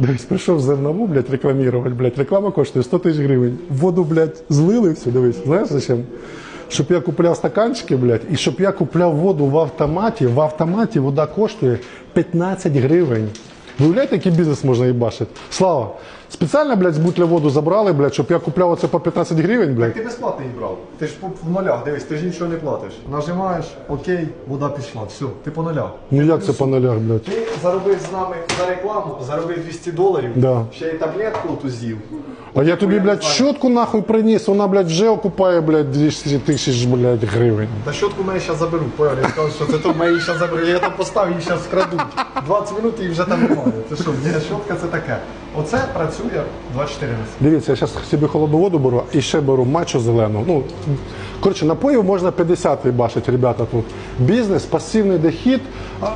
Дивись, прийшов зернову, блядь, рекламувати, блядь. Реклама коштує 100 тисяч гривень. Воду, блядь, злили все, дивись. Знаєш зачем? Щоб я купляв стаканчики, блядь, і щоб я купляв воду в автоматі. В автоматі вода коштує 15 гривень. Ви уявляєте, який бізнес можна їбашити? Слава, спеціально, блядь, з бутля воду забрали, блядь, щоб я купляв оце по 15 гривень, блядь. Ти безплатно її брав. Ти ж по- в нулях, дивись, ти ж нічого не платиш. Нажимаєш, окей, вода пішла, все, ти по нулях. Ну як це по нулях, блядь? Ти заробив з нами за рекламу, заробив 200 доларів, Да. ще й таблетку ту з'їв. А я тобі, блядь, щотку нахуй приніс, вона, блядь, вже окупає, блядь, 200 тисяч, блядь, гривень. Та щотку мене зараз заберуть, понял? Я сказав, що це то мене зараз заберуть. Я там поставив, її зараз вкрадуть. 20 минут і вже там немає. Це що, ні, щотка це таке. Оце працює 24 на 7. Дивіться, я зараз собі холодну воду беру і ще беру мачо зелену. Ну, коротше, напоїв можна 50 бачити, ребята, тут. Бізнес, пасивний дохід.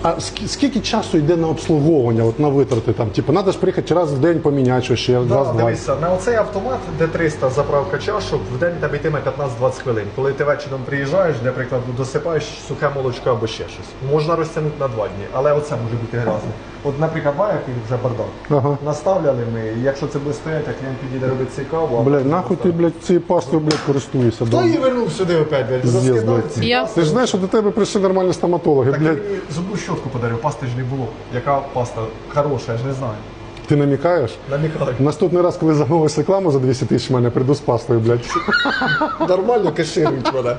А, скільки часу йде на обслуговування, от на витрати там? Типу, треба ж приїхати раз в день поміняти, що ще раз Да, в два. дивися, на оцей автомат, де 300 заправка чашок, в день тебе йтиме 15-20 хвилин. Коли ти вечором приїжджаєш, для прикладу, досипаєш сухе молочко або ще щось. Можна розтягнути на два дні, але оце може бути грязне. От, наприклад, який вже бардак. Ага. Наставляли ми, і якщо це буде стояти, а клієнт підійде робити цікаво. Блядь, нахуй ти, блядь, цією пастою, блядь, користуєшся. Хто да? її вернув сюди опять, блядь? Пиздец, Заскидав блядь. ці Я. пасти. Ти ж знаєш, що до тебе прийшли нормальні стоматологи, Так блядь. мені зубну щотку подарив, пасти ж не було. Яка паста хороша, я ж не знаю. Ти намікаєш? Намікаю. Наступний раз, коли замовиш рекламу за 200 тисяч, в мене прийду з пастою, блядь. Нормально кеширують мене.